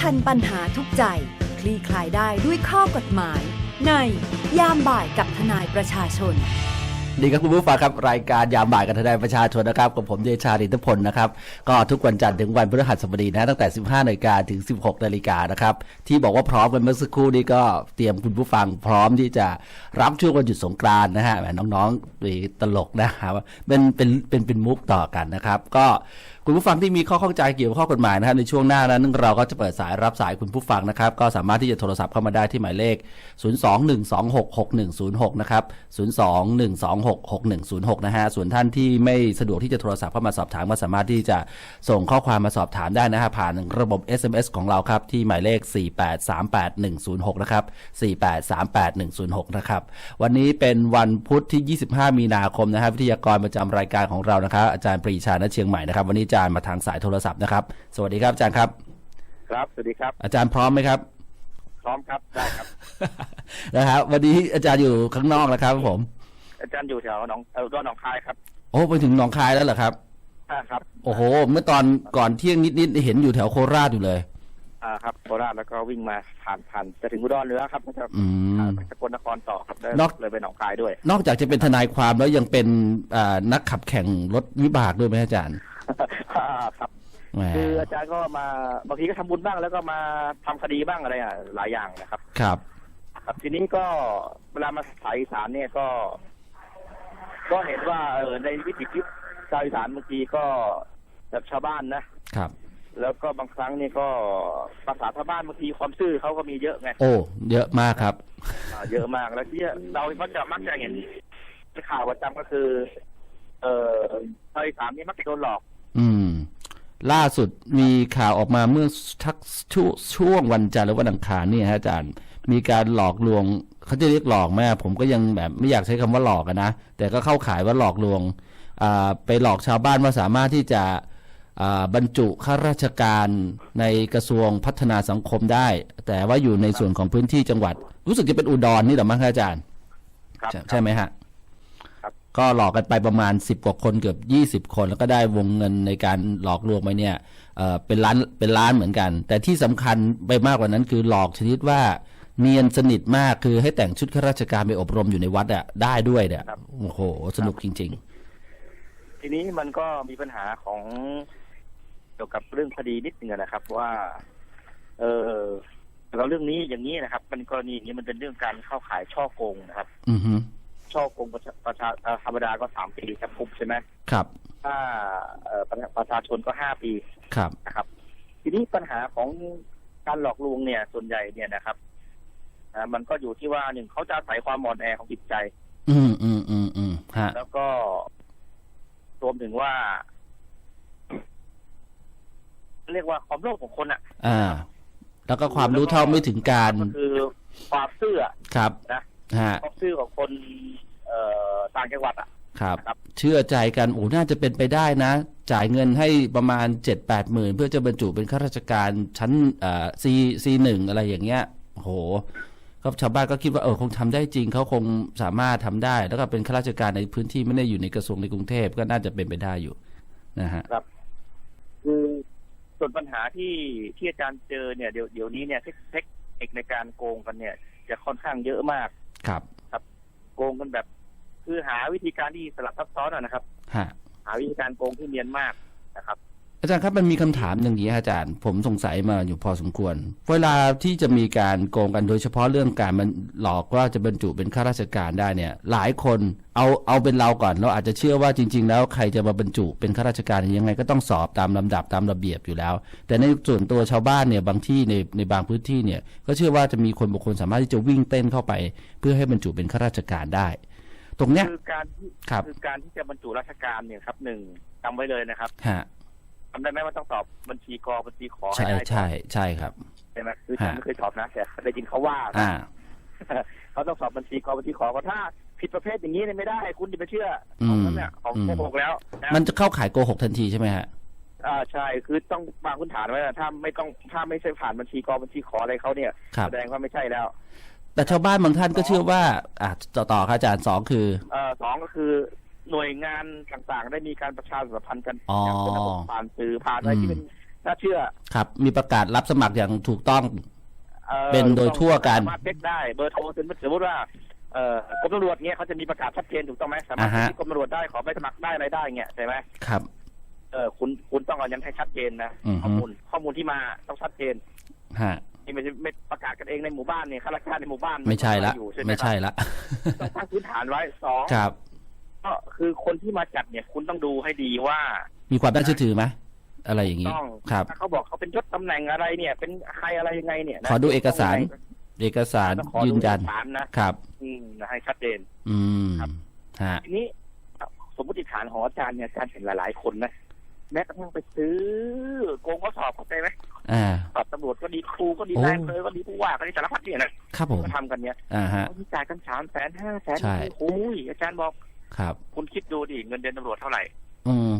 พันปัญหาทุกใจ คลี่คลายได้ด้วยข้อกฎหมาย ในยามบ่ายกับทนายประชาชนดีครับคุณผู้ฟังครับรายการยามบ่ายกันทนายประชาชนนะครับกับผมเดชาดิทพลนะครับก็ทุกวันจันทร์ถึงวันพฤหัสบดีนะตั้งแต่ 15นาฬิกาถึง 16นาฬิกานะครับที่บอกว่าพร้อมกันเมื่อสักครู่นี้ก็เตรียมคุณผู้ฟังพร้อมที่จะรับช่วงวันหยุดสงกรานนะฮะแหมน้องๆตลกนะครับเป็นเป็นเป็นเป็นมุกต่อกันนะครับ ก็คุณผู้ฟังที่มีข้อข้องใจเกี่ยวกับข้อกฎหมายนะครับในช่วงหน้านั้นเราก็จะเปิดสายรับสายคุณผู้ฟังนะครับ ก็สามารถที่จะโทรศัพท์เข้ามาได้ที่หมายเลข 021266106 นะครับ 021266106 นะฮะ ส่วนท่านที่ไม่สะดวกที่จะโทรศัพท์เข้ามาสอบถามก็สามารถที่จะส่งข้อความมาสอบถามได้นะฮะผ่านระบบ SMS ของเราครับที่หมายเลข 4838106 นะครับ 4838106 นะครับ วันนี้เป็นวันพุธที่ 25 มีนาคมนะฮะวิทยากรประจำรายการของเรานะครับอาจารย์ปรีชาณเชียงใหม่นะครับวันนี้จารย์มาทางสายโทรศัพท์นะครับ สวัสดีครับอาจารย์ครับ ครับ สวัสดีครับ อาจารย์พร้อมไหมครับ พร้อมครับ ได้ครับ นะครับ วันนี้อาจารย์อยู่ข้างนอกนะครับผม อาจารย์อยู่แถวหนองเออตัวหนองคายครับ โอ้ไปถึงหนองคายแล้วเหรอครับอ่าครับ โอ้โห เมื่อตอนก่อนเที่ยงนิดๆเห็นอยู่แถวโคราชอยู่เลย อ่าครับโคราชแล้วก็วิ่งมาผ่านผ่านจะถึงอุดรเหนือครับนะครับอืมอ่าไปสกลนครต่อครับแล้วนอก เลยไปหนองคายด้วย นอกจากจะเป็นทนายความแล้วยังเป็นอ่านักขับแข่งรถวิบากด้วยไหมอาจารย์อ่า ครับแหมคืออาจารย์ก็มาบางทีก็ทำบุญบ้างแล้วก็มาทำคดีบ้างอะไรอะหลายอย่างนะครับ ครับ ครับทีนี้ก็เวลามาสายอีสานเนี่ยก็ ก็เห็นว่าเออในวิถีชีวิตชาวอีสานบางทีก็แบบชาวบ้านนะครับ แล้วก็บางครั้งนี่ก็ภาษาชาวบ้านบางทีความซื่อเขาก็มีเยอะไงโอ้เยอะมากครับอ่าเยอะมากแล้วที่เราก็จะมักจะเห็นข่าวประจำก็คือ เอ่อชาวอีสานนี่มักจะโดนหลอก อืม ล่าสุดมีข่าวออกมาเมื่อทักช่วงช่วงวันจันทร์หรือวันอังคารนี่ฮะอาจารย์ มีการหลอกลวงเขาจะเรียกหลอกไหมอะผมก็ยังแบบไม่อยากใช้คำว่าหลอกอะนะแต่ก็เข้าขายว่าหลอกลวงอ่าไปหลอกชาวบ้านว่าสามารถที่จะอ่าบรรจุข้าราชการในกระทรวงพัฒนาสังคมได้ แต่ว่าอยู่ในส่วนของพื้นที่จังหวัด รู้สึกจะเป็นอุดรนี่เหรอมั้งครับอาจารย์ครับใช่ใช่ไหมฮะครับ ก็หลอกกันไปประมาณสิบกว่าคนเกือบยี่สิบคน แล้วก็ได้วงเงินในการหลอกลวงไปเนี่ยเอ่อเป็นล้านเป็นล้านเหมือนกัน แต่ที่สำคัญไปมากกว่านั้นคือหลอกชนิดว่าเนียนสนิทมากคือให้แต่งชุดข้าราชการไปอบรมอยู่ในวัดอะได้ด้วยเนี่ยโอ้โห สนุกจริงทีนี้มันก็มีปัญหาของเกี่ยวกับเรื่องคดีนิดนึงนะครับ ว่า เออเราเรื่องนี้อย่างนี้นะครับ มันกรณีอย่างนี้มันเป็นเรื่องการเข้าขายช่อโกงนะครับๆอือฮึ ช่อโกงประชาประชาเอ่อธรรมดาก็สามปีจำคุกใช่ไหมครับ ถ้าเอ่อประประชาชนก็ห้าปีครับนะครับ ทีนี้ปัญหาของการหลอกลวงเนี่ย ส่วนใหญ่เนี่ยนะครับอ่ามันก็อยู่ที่ว่าหนึ่งเขาจะอาศัยความอ่อนแอของจิตใจ อืมอืมอืมอืมฮะแล้วก็รวมถึงว่า เรียกว่าความโลภของคนอะ อ่า แล้วก็ความรู้เท่าไม่ถึงการก็คือความซื่ออะครับนะ ฮะความซื่อของคนเอ่อต่างจังหวัดอะ ครับ ครับ เชื่อใจกันโอ้น่าจะเป็นไปได้นะ จ่ายเงินให้ประมาณเจ็ดแปดหมื่นเพื่อจะบรรจุเป็นข้าราชการชั้นเอ่อซีซีหนึ่งอะไรอย่างเงี้ยโอ้โหก็ชาวบ้านก็คิดว่าเออคงทำได้จริงเขาคงสามารถทำได้ แล้วก็เป็นข้าราชการในพื้นที่ไม่ได้อยู่ในกระทรวงในกรุงเทพก็น่าจะเป็นไปได้อยู่นะฮะคือส่วนปัญหาที่ที่อาจารย์เจอเนี่ยเดี๋ยวเดี๋ยวนี้เนี่ยเทคเทคนิคในการโกงกันเนี่ย จะค่อนข้างเยอะมาก ครับโกงกันแบบ คือหาวิธีการที่สลับซับซ้อนอะนะครับฮะหาวิธีการโกงที่เนียนมากนะครับ อาจารย์ครับมันมีคำถามอย่างนี้ฮะอาจารย์ ผมสงสัยมาอยู่พอสมควร เวลาที่จะมีการโกงกันโดยเฉพาะเรื่องการมันหลอกว่าจะบรรจุเป็นข้าราชการได้เนี่ย หลายคนเอาเอาเป็นเราก่อนเราอาจจะเชื่อว่าจริง ๆ แล้วใครจะมาบรรจุเป็นข้าราชการยังไงก็ต้องสอบตามลำดับตามระเบียบอยู่แล้ว แต่ในส่วนตัวชาวบ้านเนี่ยบางที่ในในบางพื้นที่เนี่ยก็เชื่อว่าจะมีคนบางคนสามารถที่จะวิ่งเต้นเข้าไป เพื่อให้บรรจุเป็นข้าราชการได้ ตรงเนี้ยคือการที่ครับคือการที่จะบรรจุราชการเนี่ยครับหนึ่งจำไว้เลยนะครับฮะ จำได้ไหมว่าต้องสอบบัญชีกบัญชีขอให้ใช่ได้ใช่ใช่ครับใช่ไหมคือฮะฉันไม่เคยสอบนะแต่ได้ยินเขาว่านะอ่าเขาต้องสอบบัญชีกบัญชีขอก็ถ้าผิดประเภทอย่างนี้เนี่ยไม่ได้ คุณจะไปเชื่ออืของมนั้นเนี่ยของอืมโกหกแล้วนะมันจะเข้าขายโกหกทันทีใช่ไหมฮะอ่าใช่คือต้องวางพื้นฐานไว้นะถ้าไม่ต้องถ้าไม่ใช่ผ่านบัญชีกบัญชีขออะไรเขาเนี่ยครับแสดงว่าไม่ใช่แล้ว แต่ชาวบ้านบางท่านก็เชื่อว่า อะต่อต่อครับอาจารย์สองคือเอ่อสองก็คือ หน่วยงานต่างๆ ได้มีการประชาสัมพันธ์กันอ๋ออย่างเป็นระบบผ่านสื่อผ่านอะไรอืมที่เป็นน่าเชื่อ ครับ มีประกาศรับสมัครอย่างถูกต้องอ่อเป็นโดยทั่วกันสามารถเช็คได้เบอร์โทรสมมติสมมติว่าเอ่อกรมตำรวจเงี้ยเขาจะมีประกาศชัดเจนถูกต้องไหมสามารถอ่าฮะที่กรมตำรวจได้ขอใบสมัครได้อะไรได้เงี้ยใช่ไหมครับ เออคุณคุณต้องเอายันให้ชัดเจนนะอือฮึข้อมูลข้อมูลที่มาต้องชัดเจนฮะนี่ไม่ใช่ไม่ประกาศกันเองในหมู่บ้านเนี่ยข้าราชการในหมู่บ้านไม่ใช่ละอยู่ใช่ไหมไม่ใช่ครับละต้องตั้งพื้นฐานไว้สองครับ ก็คือคนที่มาจัดเนี่ยคุณต้องดูให้ดีว่า มีความน่าเชื่อถือไหมอะไรอย่างนี้ต้องครับถ้าเขาบอกเขาเป็นยศตำแหน่งอะไรเนี่ย เป็นใครอะไรยังไงเนี่ยนะขอดูเอกสาร เอกสารต้องขอยืดูนยันเอกสารนะครับ อืมนะให้ชัดเจนอืมครับฮะทีนี้สมมติฐานของอาจารย์เนี่ยอาจารย์เห็นหลาย ๆ คนนะแม้กระทั่งไปซื้อโกงข้อสอบเข้าใจไหมอ่าสอบตำรวจก็ดีครูก็ดีโอ้นายอำเภอก็ดีผู้ว่าก็ดีสารพัดเนี่ยนะครับผมก็ทำกันเนี่ยอ่าฮะเขาจ่ายกันสามแสนห้าแสนใช่โอ้ยอาจารย์บอก ครับ คุณคิดดูดิเงินเดือนตำรวจเท่าไหร่ อืม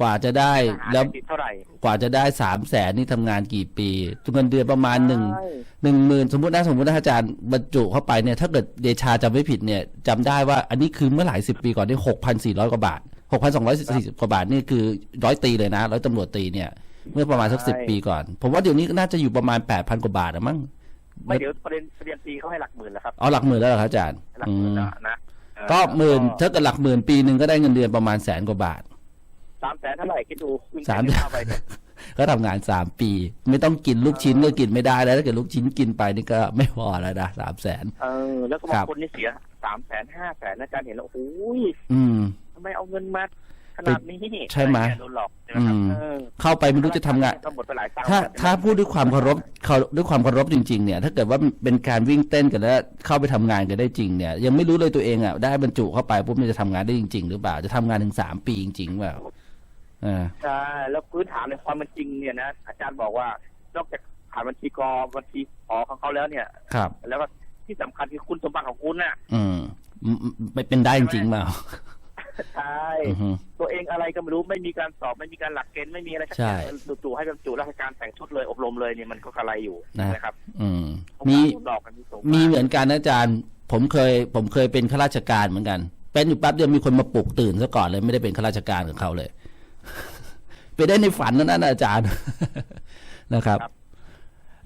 กว่าจะได้ทหารแล้วติดเท่าไหร่กว่าจะได้สามแสนนี่ทำงานกี่ปีเงินเดือนประมาณหนึ่งใช่หนึ่งหมื่นสมมตินะสมมตินะอาจารย์บรรจุเข้าไปเนี่ยถ้าเกิดเดชาจำไม่ผิดเนี่ยจำได้ว่าอันนี้คือเมื่อหลายสิบปีก่อนนี่หกพันสี่ร้อยกว่าบาทหกพันสองร้อยสี่สิบกว่าบาทนี่คือร้อยตีเลยนะร้อยตำรวจตีเนี่ย เมื่อประมาณสักสิบปีก่อน ผมว่าเดี๋ยวนี้ก็น่าจะอยู่ประมาณแปดพันกว่าบาทอะมั้งไม่เดี๋ยวประเด็นประเด็นตีเขาให้หลักหมื่นแล้วครับเอาหลักหมื่นแล้วเหรอครับอาจารย์หลักอืหมื่นมแล้วนะเออ ก็หมื่นก็ถ้าเกิดหลักหมื่นปีหนึ่งก็ได้เงินเดือนประมาณแสนกว่าบาทสามแสนเท่าไหร่คิดดูวิ่งสามไปไปเนี่ยก็ทำงานสามปี ไม่ต้องกินลูกชิ้นก็กินไม่ได้แล้วถ้าเกิดลูกชิ้นกินไปนี่ก็ไม่พอแล้วนะสามแสนเออแล้วก็ครับาบงคนนี่เสียสามแสนห้าแสนอาจารย์เห็นแล้วโอ้ยอืมทำไมเอาเงินมา ขนาดนี้ใช่ไหมอะรเงี้ยโดนหลอกใช่ไหมครับอืมเออเข้าไปไม่รู้จะทำงานก็หมดไปหลายตังค์ถ้าเหมือนกันถ้าพูดด้วยความเคารพเคารด้วยความเคารพจริง ๆ เนี่ย ถ้าเกิดว่าเป็นการวิ่งเต้นกันแล้วเข้าไปทำงานกันได้จริงเนี่ย ยังไม่รู้เลยตัวเองอะได้บรรจุเข้าไปปุ๊บมันจะทำงานได้จริง ๆ หรือเปล่าจะทำงานถึงสามปีจริงๆเปล่าอ่าใช่แล้วพื้นฐานในความเป็นจริงเนี่ยนะอาจารย์บอกว่านอกจากผ่านบัญชีกรบัญชีขอของเขาแล้วเนี่ยครับ แล้วก็ที่สำคัญคือคุณสมบัติของคุณน่ะ อืมอืมไม่เป็นได้จริงๆเปล่า ใช่อือฮึตัวเองอะไรก็ไม่รู้ไม่มีการสอบไม่มีการหลักเกณฑ์ไม่มีอะไรสักอใช่ย่างจู่ๆให้บรรจุราชการแต่งชุดเลยอบรมเลยเนี่ยมันก็กระไรอยู่นะนะครับ อืมมีมีดอกกันที่สูงมีเหมือนกันนะอาจารย์ ผมเคย ผมเคยเป็นข้าราชการเหมือนกัน เป็นอยู่แป๊บเดียวมีคนมาปลุกตื่นซะก่อนเลยไม่ได้เป็นข้าราชการกับเขาเลย ไปได้ในฝันนั่นนะอาจารย์นะครับ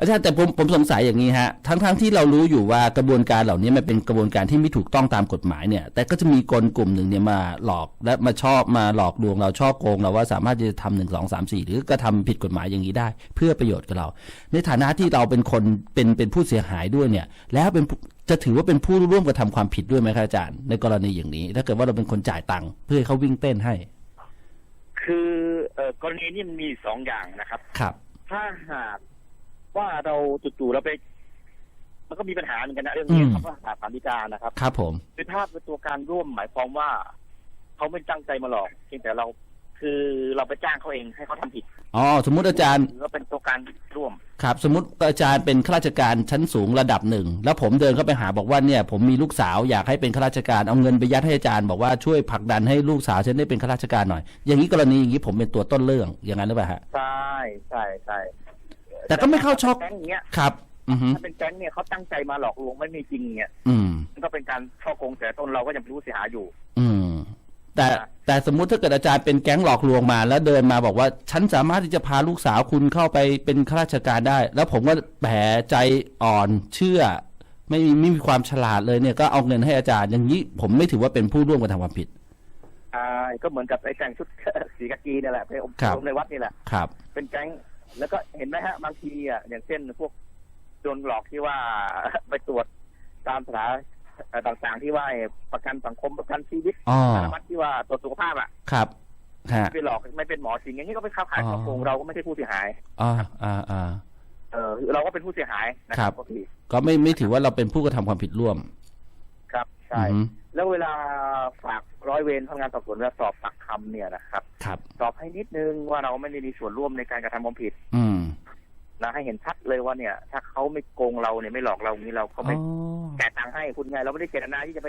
อาจารย์แต่ผมผมสงสัยอย่างนี้ฮะทั้งทั้งที่เรารู้อยู่ว่ากระบวนการเหล่านี้มันเป็นกระบวนการที่ไม่ถูกต้องตามกฎหมายเนี่ย แต่ก็จะมีคนกลุ่มหนึ่งเนี่ยมาหลอกและมาชอบมาหลอกลวงเราชอบโกงเราว่าสามารถที่จะทำหนึ่งสองสามสี่หรือกระทำผิดกฎหมายอย่างนี้ได้ เพื่อประโยชน์กับเรา ในฐานะที่เราเป็นคนเป็นเป็นผู้เสียหายด้วยเนี่ย แล้วเป็นผู้จะถือว่าเป็นผู้ร่วมกระทำความผิดด้วยไหมครับอาจารย์ ในกรณีอย่างนี้ ถ้าเกิดว่าเราเป็นคนจ่ายตังค์เพื่อให้เขาวิ่งเต้นให้ คือเอ่อกรณีนี้มันมีสองอย่างนะครับ ครับ ถ้าหาก ว่าเราจู่ๆเราไป มันก็มีปัญหาเหมือนกันนะเรื่องนี้อืมครับว่าสถานพิการนะครับครับ ผมเป็นภาพเป็นตัวการร่วมหมายความว่าเขาไม่ตั้งใจมาหลอกเพียงแต่เราคือเราไปจ้างเขาเองให้เขาทำผิด อ๋อ สมมุติอาจารย์หรือว่าเป็นตัวการร่วม ครับ สมมติอาจารย์เป็นข้าราชการชั้นสูงระดับหนึ่ง แล้วผมเดินเข้าไปหาบอกว่าเนี่ย ผมมีลูกสาวอยากให้เป็นข้าราชการเอาเงินไปยัดให้อาจารย์บอกว่าช่วยผลักดันให้ลูกสาวฉันได้เป็นข้าราชการหน่อย อย่างนี้กรณีอย่างนี้ผมเป็นตัวต้นเรื่องอย่างนั้นหรือเปล่าฮะ ใช่ใช่ใช่ แต่ก็ไม่เข้าช็อกแก๊งอย่างเงี้ยครับอือฮึถ้าเป็นแก๊งเนี่ยเขาตั้งใจมาหลอกลวงไม่มีจริงเนี่ยอืมมันก็เป็นการช่อโกงแต่ต้นเราก็ยังเป็นผู้เสียหายอยู่ อืม แต่แต่สมมุติถ้าเกิดอาจารย์เป็นแก๊งหลอกลวงมา แล้วเดินมาบอกว่า ฉันสามารถที่จะพาลูกสาวคุณเข้าไปเป็นข้าราชการได้ แล้วผมก็แผลใจอ่อนเชื่อ ไม่มีไม่มีความฉลาดเลยเนี่ยก็เอาเงินให้อาจารย์ อย่างนี้ผมไม่ถือว่าเป็นผู้ร่วมกระทำความผิดใช่ก็เหมือนกับไอ้แต่งชุดสีกากีนี่แหละไปอบครับรมในวัดนี่แหละครับ เป็นแก๊ง แล้วก็เห็นไหมฮะ บางทีอะอย่างเช่นพวกโดนหลอกที่ว่าไปตรวจตามสถานเอ่อต่างๆที่ว่าประกันสังคมประกันชีวิตอ๋อสารวัตรที่ว่าตรวจสุขภาพอะครับฮะไปหลอกไม่เป็นหมอจริงอย่างนี้ก็เป็นเข้าข่ายอ๋อช่อโกงเราก็ไม่ใช่ผู้เสียหายอ่าอ่าอ่าเออเราก็เป็นผู้เสียหายนะคครัรับบก็คือก็ไม่ไม่ถือว่าเราเป็นผู้กระทำความผิดร่วม ครับ ใช่ อือฮึแล้วเวลาฝากร้อยเวรพนักงานสอบสวนเวลาสอบปากคำเนี่ยนะครับ ครับ สอบให้นิดนึงว่าเราไม่ได้มีส่วนร่วมในการกระทำความผิดอืมนะให้เห็นชัดเลยว่าเนี่ย ถ้าเขาไม่โกงเราเนี่ยไม่หลอกเราอย่างนี้เราก็อ๋ไม่อแก่ตังค์ให้คุณไงเราไม่ได้เจตนาที่จะไป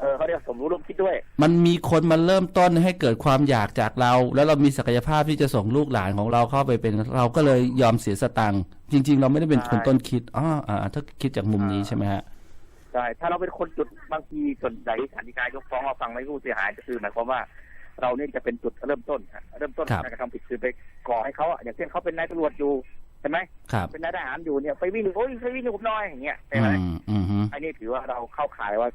เออเขาเรียกสมรู้ร่วมคิดด้วย มันมีคนมาเริ่มต้นให้เกิดความอยากจากเรา แล้วเรามีศักยภาพที่จะส่งลูกหลานของเราเข้าไปเป็น เราก็เลยยอมเสียสตังค์จริง ๆ เราไม่ได้เป็นคนต้นคิดอ๋ออ่าถ้าคิดจากมุมนี้ใช่ไหมฮะ ใช่ถ้าเราเป็นคนจุดบางทีส่วนใหญ่สถานการยกฟ้องเราฟังไม่ผู้เสียหายก็คือหมายความว่าเราเนี่ยจะเป็นจุดเริ่มต้นฮะเริ่มต้นครับการกระทำผิดคือไปก่อให้เขาอะอย่างเช่นเขาเป็นนายตำรวจอยู่ใช่ไหมครับเป็นนายทหารอยู่เนี่ยไปวิ่งโอ้ยไปวิ่งกับผมหน้อยอย่างเงี้ยใช่อืไหมมอืมฮึอันนี้ถือว่าเราเข้าข่ายว่า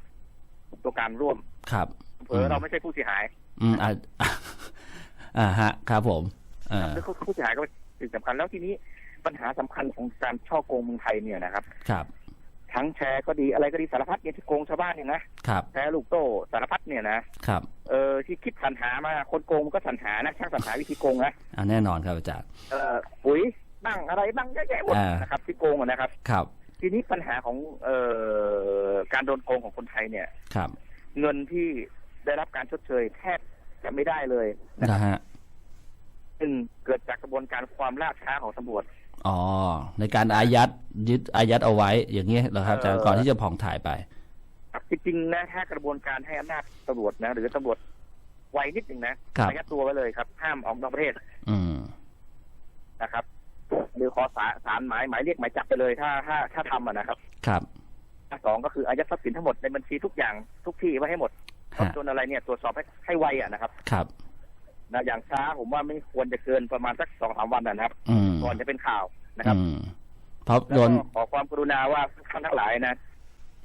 ตัวการร่วมครับเผลอเราไม่ใช่ผู้เสียหาย อืมอ่าอ่าฮะ ครับผมอ่าหรือผู้เสียหายก็เป็นสิ่งสำคัญแล้วทีนี้ปัญหาสำคัญของการช่อโกงเมืองไทยเนี่ยนะครับ ครับ ทั้งแชร์ก็ดีอะไรก็ดีสารพัดเนี่ยที่โกงชาวบ้านเนี่ยนะครับแชร์ลูกโต้สารพัดเนี่ยนะครับเออที่คิดสรรหามาคนโกงมันก็สรรหานะช่างสรรหาวิธีโกงนะอ่าแน่นอนครับอาจารย์เออปุ๋ยบ้างอะไรบ้างเยอะแยะหมดอ่านนะครับที่โกงอะนะครับครับ ทีนี้ปัญหาของเอ่อการโดนโกงของคนไทยเนี่ยครับ เงินที่ได้รับการชดเชยแทบจะไม่ได้เลยนะครันะบฮะซึ่งเกิดจากกระบวนการความล่าช้าของตำรวจ อ๋อในการอายัดยึดอายัดเอาไว้ อย่างนี้เหรอครับอาจารย์เอ่อก่อนที่จะผ่องถ่ายไปครับจริงๆนะถ้ากระบวนการให้อำนาจตำรวจนะ หรือตำรวจไวนิดหนึ่งนะครับอายัดตัวไว้เลยครับ ห้ามออกนอกประเทศ อืมนะครับ หรือขอสาสารหมายหมายเรียกหมายจับไปเลย ถ้าถ้าถ้าทำอะนะครับ ครับสองก็คืออายัดทรัพย์สินทั้งหมดในบัญชีทุกอย่างทุกที่ไว้ให้หมดฮะจนอะไรเนี่ยตรวจสอบให้ให้ไวอะนะครับ ครับ นะอย่างช้าผมว่าไม่ควรจะเกินประมาณสักสองสามวันนะนะครับอืมก่อนจะเป็นข่าวนะครับอืมเพราะแล้วโดนก็ขอความกรุณาว่าท่านทั้งหลายนะ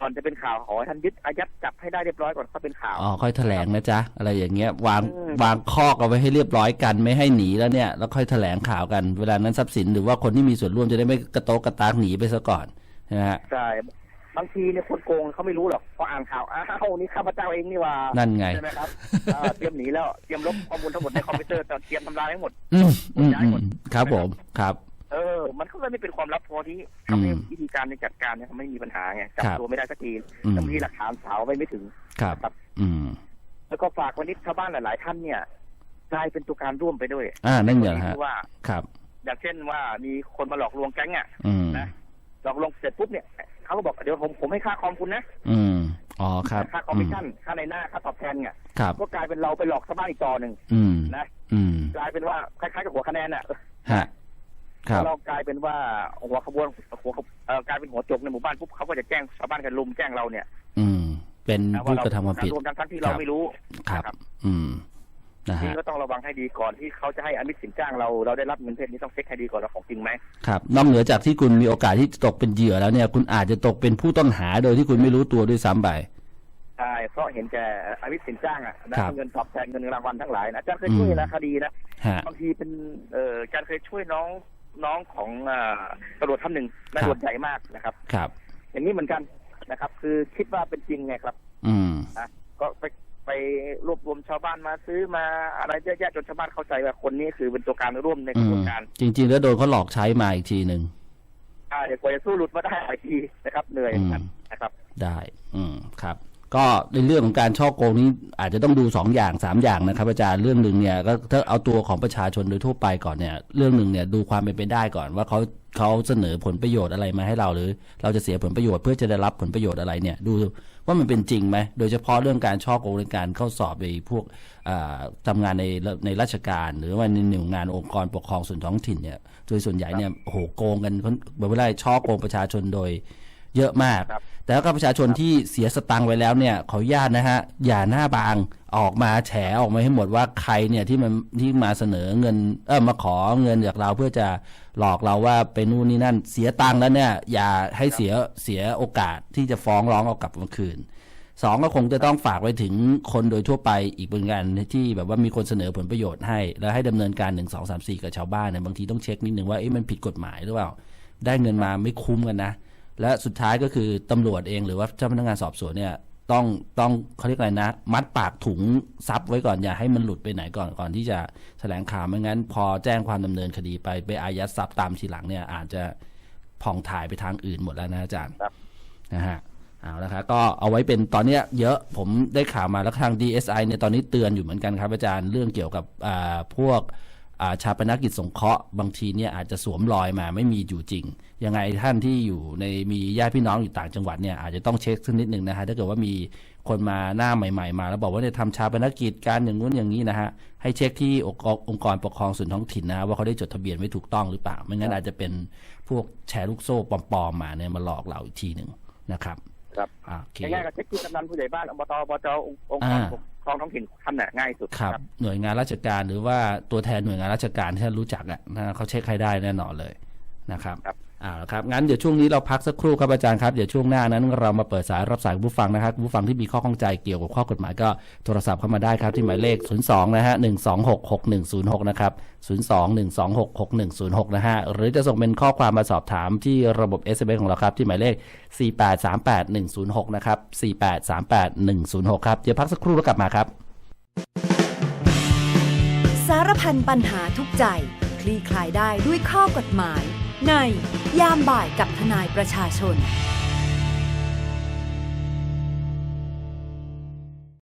ก่อนจะเป็นข่าวขอให้ท่านยึดอายัดจับให้ได้เรียบร้อยก่อนก็เป็นข่าวอ๋อค่อยแถลงนะจ๊ะอะไรอย่างเงี้ยวางอืมวางคอกเอาไว้ให้เรียบร้อยกัน ไม่ให้หนีแล้วเนี่ย แล้วค่อยแถลงข่าวกัน เวลานั้นทรัพย์สินหรือว่าคนที่มีส่วนร่วมจะได้ไม่กระโตกกระตากหนีไปซะก่อนนะฮะใช่ บางทีเนี่ยคนโกงเขาไม่รู้หรอกพออ่านข่าวอ้าวนี่ข้าพเจ้าเองนี่ว่านั่นไงใช่ไหมครับอ่าเตรียมหนีแล้วเตรียมลบข้อมูลทั้งหมดในคอมพิวเตอร์แต่เตรียมทำลายทั้งหมดอืมอืมย้ายอืหมมดครับผมครับ เออ มันก็เลยไม่เป็นความลับพอที่ทำให้อืมวิธีการในจัดการเนี่ยไม่มีปัญหาไงจับครับตัวไม่ได้สักทีอืมแต่บางทีหลักฐานสาวไปไม่ถึงครับครับ อืม แล้วก็ฝากวันนี้ชาวบ้านหลาย ๆ ท่านเนี่ยกลายเป็นตัวการร่วมไปด้วย อ่านั่นเหรอฮะที่ว่าครับ อย่างเช่นว่ามีคนมาหลอกลวงแก๊งอะอืมนะ หลอกลวงเสร็จปุ๊บเนี่ยเขาก็บอกเดี๋ยวผมผมให้ค่าคอมคุณนะ อืมอ๋อครับค่าคอมมิชชั่นค่าในหน้าค่าตอบแทนเนี่ยครับก็กลายเป็นเราไปหลอกชาวบ้านอีกต่อหนึ่งอืมนะอืมกลายเป็นว่าคล้ายๆกับหัวคะแนนอะฮะครับเรากลายเป็นว่าหัวขบวนหัวขบเอ่อกลายเป็นหัวโจกในหมู่บ้านปุ๊บเขาก็จะแจ้งชาวบ้านกันลุมแจ้งเราเนี่ย อืม เป็นนะผู้ว่กระทำความผิดรวมกันทั้งที่เราครับไม่รู้ครับนะครับอืม นะนี่ฮะก็ต้องระวังให้ดีก่อนที่เขาจะให้อมิตสินจ้างเราเราได้รับเงินเพศนี้ต้องเช็คให้ดีก่อนว่าของจริงไหมครับนอกเหนือจากที่คุณมีโอกาสที่จะตกเป็นเหยื่อแล้วเนี่ยคุณอาจจะตกเป็นผู้ต้องหาโดยที่คุณไม่รู้ตัวด้วยซ้ำไปใช่เพราะเห็นแก่อมิตสินจ้างอะนะครับเงินตอบแทนเงินรางวัลทั้งหลายนะอาจารย์เคยช่วยอืมนะคดีนะฮะบางทีเป็นเอ่ออาจารย์เคยช่วยน้องน้องของเอ่อตำรวจท่านหนึ่งตำรวจใหญ่มากนะครับ ครับ อย่างนี้เหมือนกันนะครับ คือคิดว่าเป็นจริงไงครับ อืมนะก็ไป ไปรวบรวมชาวบ้านมาซื้อมาอะไรเยอะแยะจนชาวบ้านเข้าใจว่าคนนี้คือเป็นตัวการร่วมในกอืระบวมนการ จริง ๆ แล้วโดนเขาหลอกใช้มาอีกทีหนึ่งอ่าเดี๋ยวกว่าจะสู้หลุดมาได้หลายทีนะครับเหนื่อยอืมนะครับ ได้ อืมครับ ก็ในเรื่องของการช่อโกงนี้อาจจะต้องดูสองอย่างสามอย่างนะครับอาจารย์เรื่องหนึ่งเนี่ยก็ถ้าเอาตัวของประชาชนโดยทั่วไปก่อนเนี่ยเรื่องหนึ่งเนี่ยดูความเป็นไปได้ก่อนว่าเขาเขาเสนอผลประโยชน์อะไรมาให้เราหรือ เราจะเสียผลประโยชน์เพื่อจะได้รับผลประโยชน์อะไรเนี่ยดูว่ามันเป็นจริงไหมโดยเฉพาะเรื่องการช่อโกงในการเข้าสอบในพวกอ่าทำงานในในราชการ หรือว่าในหน่วยงานองค์กรปกครองส่วนท้องถิ่นเนี่ยโดยส่วนใหญ่เนี่ยโอ้โหโกงกันแบบว่าช่อโกงประชาชนโดยเยอะมาก แต่แล้วก็ประชาชนที่เสียสตังค์ไว้แล้วเนี่ยขออนุญาตนะฮะอย่าหน้าบางออกมาแฉออกมาให้หมดว่าใครเนี่ยที่มันที่มาเสนอเงินเออมาขอเงินจากเราเพื่อจะหลอกเราว่าเป็นนู่นนี่นั่นเสียตังค์แล้วเนี่ย อย่าให้เสียเสียโอกาสที่จะฟ้องร้องเอากลับมาคืนสองก็คงจะต้องฝากไว้ถึงคนโดยทั่วไปอีกเป็นการที่แบบว่ามีคนเสนอผลประโยชน์ให้ แล้วให้ดำเนินการหนึ่งสองสามสี่กับชาวบ้านเนี่ยบางทีต้องเช็คนิดนึงว่าเอ๊ะมันผิดกฎหมายหรือเปล่า ได้เงินมาไม่คุ้มกันนะ และสุดท้ายก็คือตำรวจเองหรือว่าเจ้าพนักงานสอบสวนเนี่ยต้องต้องเขาเรียกอะไรนะ มัดปากถุงซับไว้ก่อนอย่าให้มันหลุดไปไหนก่อนก่อนที่จะแถลงข่าวไม่งั้น พอแจ้งความดำเนินคดีไปไปอายัดทรัพย์ตามทีหลังเนี่ย อาจจะผ่องถ่ายไปทางอื่นหมดแล้วนะอาจารย์ครับนะฮะเอาละครับก็เอาไว้เป็นตอนเนี้ยเยอะผมได้ข่าวมาแล้วทาง DSI เนี่ยตอนนี้เตือนอยู่เหมือนกันครับอาจารย์เรื่องเกี่ยวกับอ่าพวกอ่า ชาปนกิจสงเคราะห์บางทีเนี่ยอาจจะสวมรอยมาไม่มีอยู่จริง ยังไงท่านที่อยู่ในมีญาติพี่น้องอยู่ต่างจังหวัดเนี่ยอาจจะต้องเช็คสักนิดหนึ่งนะฮะถ้าเกิดว่ามีคนมาหน้าใหม่ ๆ มาแล้วบอกว่าเนี่ยทำชาปนกิจการอย่างนู้นอย่างนี้นะฮะให้เช็คที่องค์กรองค์กรปกครองส่วนท้องถิ่นนะฮะว่าเขาได้จดทะเบียนไว้ถูกต้องหรือเปล่า ไม่งั้นอาจจะเป็นพวกแชร์ลูกโซ่ปลอมๆมาเนี่ยมาหลอกเราอีกทีหนึ่งนะครับ ครับอ่าโอเคง่ายๆก็เช็คที่กำนันผู้ใหญ่บ้านอบตอบจองค์องค์กรอ่าปกครองท้องถิ่นท่านน่ะง่ายสุดครับ หน่วยงานราชการหรือว่าตัวแทนหน่วยงานราชการที่ท่านรู้จักอะนะเขาเช็คให้ได้แน่นอนเลยนะครับครับ อ่าครับงั้นเดี๋ยวช่วงนี้เราพักสักครู่ครับอาจารย์ครับเดี๋ยวช่วงหน้านั้นเรามาเปิดสายรับสายคุณผู้ฟังนะครับคุณผู้ฟังที่มีข้อข้องใจเกี่ยวกับข้อกฎหมายก็โทรศัพท์เข้ามาได้ครับที่หมายเลข 02 นะฮะ 1266106 นะครับ 02-126-6106 นะฮะ หรือจะส่งเป็นข้อความมาสอบถามที่ระบบ SMS ของเราครับ ที่หมายเลข 4838106 นะครับ 4838106 ครับเดี๋ยวพักสักครู่แล้วกลับมาครับ สารพันปัญหาทุกใจ ลี่คลายได้ด้วยข้อกฎหมาย ในยามบ่ายกับทนายประชาชน